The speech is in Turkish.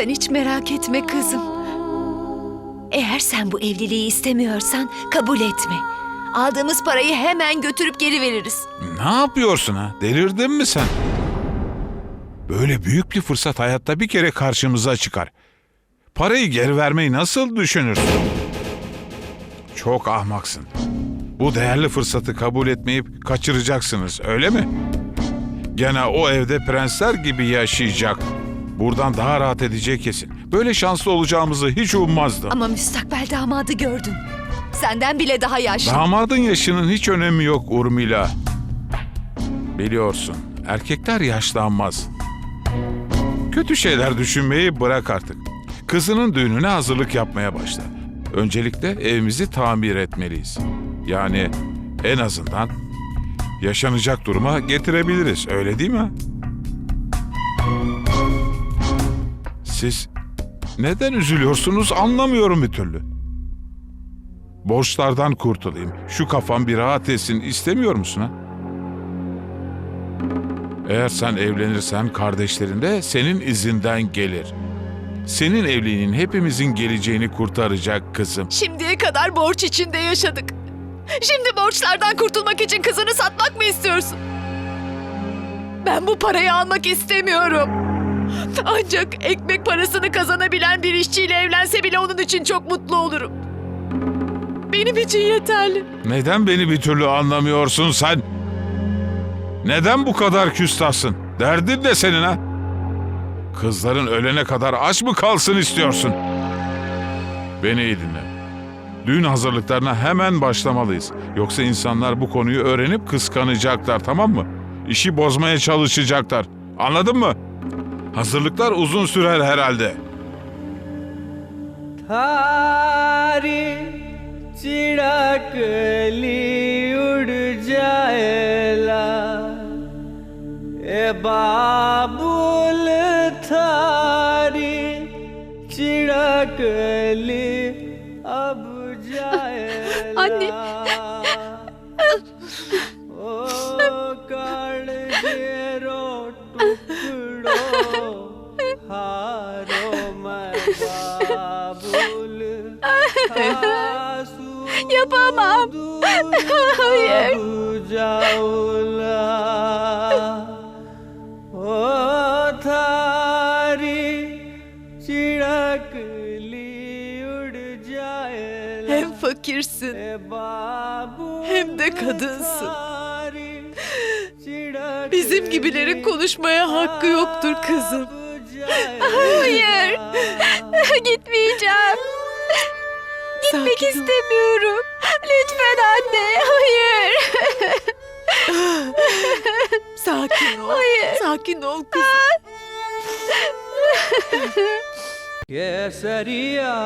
Sen hiç merak etme kızım. Eğer sen bu evliliği istemiyorsan kabul etme. Aldığımız parayı hemen götürüp geri veririz. Ne yapıyorsun ha? Delirdin mi sen? Böyle büyük bir fırsat hayatta bir kere karşımıza çıkar. Parayı geri vermeyi nasıl düşünürsün? Çok ahmaksın. Bu değerli fırsatı kabul etmeyip kaçıracaksınız, öyle mi? Gene o evde prensler gibi yaşayacak. Buradan daha rahat edecek kesin. Böyle şanslı olacağımızı hiç ummazdım. Ama müstakbel damadı gördün. Senden bile daha yaşlı. Damadın yaşının hiç önemi yok Urmila. Biliyorsun, erkekler yaşlanmaz. Kötü şeyler düşünmeyi bırak artık. Kızının düğününe hazırlık yapmaya başla. Öncelikle evimizi tamir etmeliyiz. Yani en azından yaşanacak duruma getirebiliriz. Öyle değil mi? Siz neden üzülüyorsunuz anlamıyorum bir türlü. Borçlardan kurtulayım. Şu kafam bir rahat etsin istemiyor musun ha? Eğer sen evlenirsen kardeşlerin de senin izinden gelir. Senin evliliğin hepimizin geleceğini kurtaracak kızım. Şimdiye kadar borç içinde yaşadık. Şimdi borçlardan kurtulmak için kızını satmak mı istiyorsun? Ben bu parayı almak istemiyorum. Ancak ekmek parasını kazanabilen bir işçiyle evlense bile onun için çok mutlu olurum. Benim için yeterli. Neden beni bir türlü anlamıyorsun sen? Neden bu kadar küstahsın? Derdin ne senin ha? Kızların ölene kadar aç mı kalsın istiyorsun? Beni iyi dinle. Düğün hazırlıklarına hemen başlamalıyız. Yoksa insanlar bu konuyu öğrenip kıskanacaklar tamam mı? İşi bozmaya çalışacaklar. Anladın mı? Hazırlıklar uzun sürer herhalde. थारी चिड़कली उड़ जाएला ए बाबुल थारी चिड़कली अब जाएला Anne. Yapamam. Hayır. Hem fakirsin hem de kadınsın. Bizim gibilerin konuşmaya hakkı yoktur kızım. Hayır. Gitmeyeceğim. Gitmek Sakin ol. istemiyorum. Lütfen anne. Hayır. Sakin ol. Hayır. Sakin ol kızım. Ah. Keseria